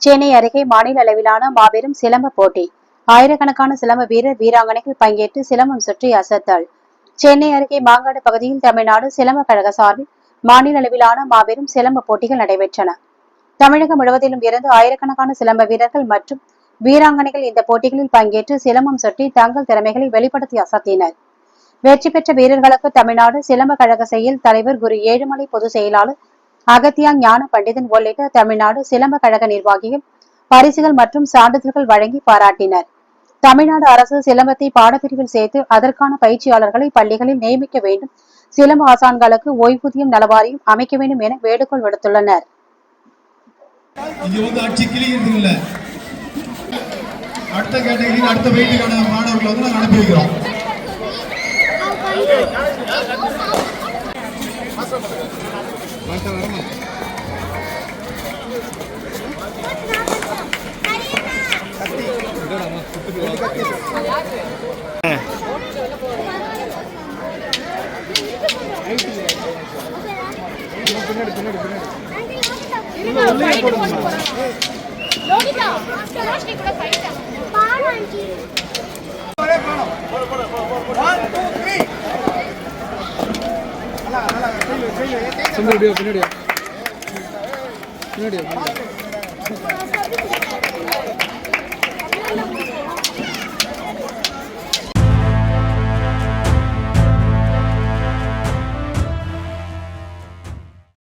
சென்னை அருகே மாநில அளவிலான மாபெரும் சிலம்ப போட்டி. ஆயிரக்கணக்கான சிலம்ப வீரர் வீராங்கனைகள் பங்கேற்று சிலம்பம் சுற்றி அசத்தல். சென்னை அருகே மாங்காடு பகுதியில் தமிழ்நாடு சிலம்ப கழக சார்பில் மாநில அளவிலான மாபெரும் சிலம்ப போட்டிகள் நடைபெற்றன. தமிழகம் முழுவதிலும் இருந்து ஆயிரக்கணக்கான சிலம்ப வீரர்கள் மற்றும் வீராங்கனைகள் இந்த போட்டிகளில் பங்கேற்று சிலம்பம் சுற்றி தங்கள் திறமைகளை வெளிப்படுத்தி அசத்தினர். வெற்றி பெற்ற வீரர்களுக்கு தமிழ்நாடு சிலம்ப கழக செயல் தலைவர் குரு ஏழுமலை பொதுச் செயலாளர் அகத்தியா ஞான பண்டிதன் உள்ளிட்ட தமிழ்நாடு சிலம்ப கழக நிர்வாகிகள் பரிசுகள் மற்றும் சான்றிதழ்கள் வழங்கி பாராட்டினர். தமிழ்நாடு அரசு சிலம்பத்தை பாடப்பிரிவில் சேர்த்து அதற்கான பயிற்சியாளர்களை பள்ளிகளில் நியமிக்க வேண்டும். சிலம்ப ஆசான்களுக்கு ஓய்வூதியம் நலவாரியம் அமைக்க வேண்டும் என வேண்டுகோள் விடுத்துள்ளனர். அடுத்த அடுத்த வெயிட்டுக்கான மாணவர்களை வந்து நாங்கள் அனுப்பி வைக்கிறோம். லோகிதா லோகிதா கூட ஃபைட்டா பின்னாடியோ பின்னாடியோ பின்னாடியோ